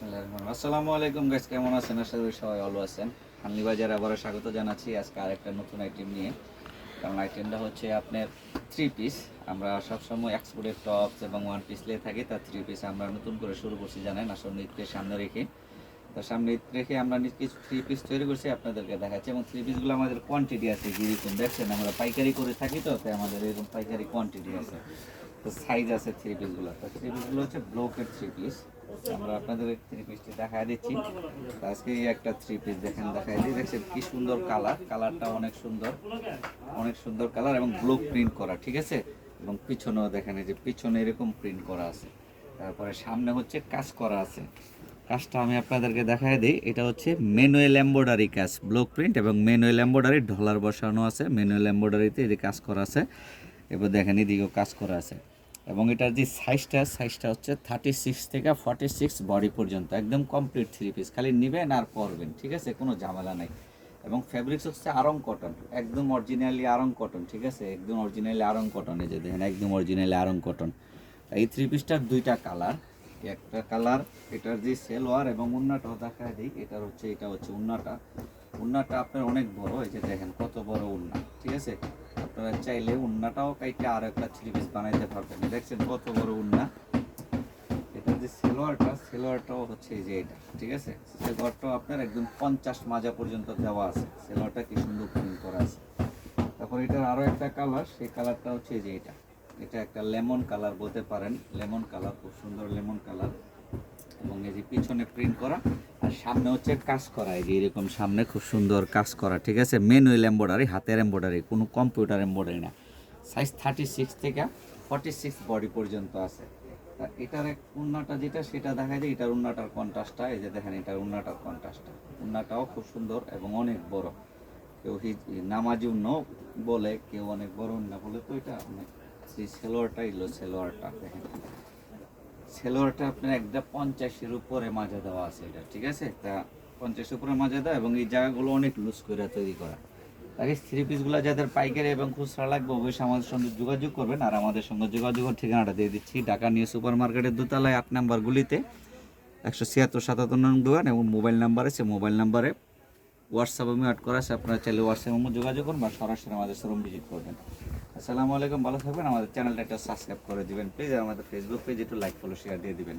আসসালামু আলাইকুম গাইস কেমন আছেন? আশা করি সবাই ভালো আছেন। হানলি বাজার আবারও স্বাগত জানাচ্ছি। আজকে আরেকটা নতুন আইটেম নিয়ে। কারণ আইটেমটা হচ্ছে আপনার থ্রি পিস আমরা সবসময় এক্সপোর্টের টপস এবং ওয়ান পিস নিয়ে থাকি তার থ্রি পিস আমরা নতুন করে শুরু করছি, জানেন? আসলে নৃত্যের সামনে রেখে। তো সামনে রেখে আমরা কিছু থ্রি পিস তৈরি করছি, আপনাদেরকে দেখাচ্ছি। এবং থ্রি পিসগুলো আমাদের কোয়ান্টিটি আছে, যেরকম দেখছেন, আমরা পাইকারি করে থাকি তো, তাই আমাদের এরকম পাইকারি কোয়ান্টিটি আছে। সাইজ আছে থ্রি পিসগুলো তো থ্রি পিসগুলো হচ্ছে ব্লকের থ্রি পিস আমরা আপনাদের থ্রি পিসটি দেখায় দিচ্ছি। আজকে একটা থ্রি পিস দেখেন, দেখায় দিই। দেখছেন কি সুন্দর কালার কালারটা অনেক সুন্দর। অনেক সুন্দর কালার এবং ব্লক প্রিন্ট করা, ঠিক আছে? এবং পিছনেও দেখেন যে পিছনে এরকম প্রিন্ট করা আছে। তারপরে সামনে হচ্ছে কাজ করা আছে। কাজটা আমি আপনাদেরকে দেখায় দিই। এটা হচ্ছে ম্যানুয়াল এম্বয়ডারি কাজ ব্লক প্রিন্ট এবং ম্যানুয়াল এম্বয়ডারি ঢলার বসানো আছে। ম্যানুয়াল এম্বয়ডারিতে এই কাজ করা আছে। এবার দেখেন এদিকেও কাজ করা আছে। এবং এটার যে সাইজটা সাইজটা হচ্ছে থার্টি সিক্স থেকে ফর্টি সিক্স বডি পর্যন্ত, একদম কমপ্লিট থ্রি পিস খালি নেবেন আর পরবেন, ঠিক আছে? কোনো ঝামেলা নাই। এবং ফ্যাব্রিক্স হচ্ছে আরং কটন একদম অরিজিনালি আরং কটন ঠিক আছে? একদম অরিজিনালি আরং কটন এই যে দেখেন, একদম অরিজিনালি আরং কটন এই থ্রি পিসটার দুইটা কালার একটা কালার এটার যে সেলোয়ার এবং উন্নাটাও দেখা দিই, এটার হচ্ছে, এটা হচ্ছে উন্নাটা। উন্নাটা আপনার অনেক বড়, এই যে দেখেন, কত বড় উন্না, ঠিক আছে? আপনারা চাইলে উন্নাটাও কাইটে আর একটা থ্রি পিস বানাইতে পারবেন। দেখছেন কত বড় উন্না। এটা যে সেলোয়ারটা, সেলোয়ারটাও হচ্ছে এই যে এটা, ঠিক আছে? সেলোয়ারটাও আপনার একদম পঞ্চাশ মাজা পর্যন্ত দেওয়া আছে। সেলোয়ারটা কি সুন্দর প্রিন্ট করা আছে। তারপর এটার আরও একটা কালার সেই কালারটা হচ্ছে এই যে এটা। এটা একটা লেমন কালার বলতে পারেন। লেমন কালার খুব সুন্দর লেমন কালার এবং এই যে পিছনে প্রিন্ট করা, আর সামনে হচ্ছে কাজ করা, এই যে এরকম সামনে খুব সুন্দর কাজ করা, ঠিক আছে? ম্যানুয়াল এম্বয়ডারি হাতের এম্বয়ডারি কোনো কম্পিউটার এম্বয়ডারি না। সাইজ থার্টি সিক্স থেকে ফর্টি সিক্স বডি পর্যন্ত আছে। তা এটার এক উন্নাটা যেটা, সেটা দেখা যায় এটার উন্নাটার কন্ট্রাস্টটা এই যে দেখেন এটার উন্নাটার কন্ট্রাস্টটা উন্নাটাও খুব সুন্দর এবং অনেক বড়। কেউ নামাজি উন্ন বলে, কেউ অনেক বড় উন্না বলে, তো এটা অনেক সেই সেলোয়ারটা এলো সেলোয়ারটা, দেখেন। সেলোয়ারটা আপনার একদম পঞ্চাশের উপরে মাজা দেওয়া আছে এটা, ঠিক আছে? তা পঞ্চাশের উপরে মাজা দেওয়া এবং এই জায়গাগুলো অনেক লুজ করে তৈরি করা। তাকে থ্রি পিসগুলো যাদের পাইকারি এবং খুচরা লাগবে, অবশ্যই আমাদের সঙ্গে যোগাযোগ করবেন আর আমাদের সঙ্গে যোগাযোগের ঠিকানাটা দিয়ে দিচ্ছি। ঢাকা নিউ সুপার মার্কেটের দোতলায় আট নাম্বার গুলিতে একশো ছিয়াত্তর সাতাত্তর নং দোকান এবং মোবাইল নাম্বার আছে। মোবাইল নাম্বারে হোয়াটসঅ্যাপ আমি অ্যাড করা আছে। আপনারা চাইলে হোয়াটসঅ্যাপে যোগাযোগ করুন বা সরাসরি আমাদের শোরুম ভিজিট করবেন। আসসালামু আলাইকুম, ভালো থাকবেন। আমাদের চ্যানেলটা একটা সাবস্ক্রাইব করে দিবেন। প্লিজ আমাদের ফেসবুক পেজ একটু লাইক ফলো শেয়ার দিয়ে দিবেন।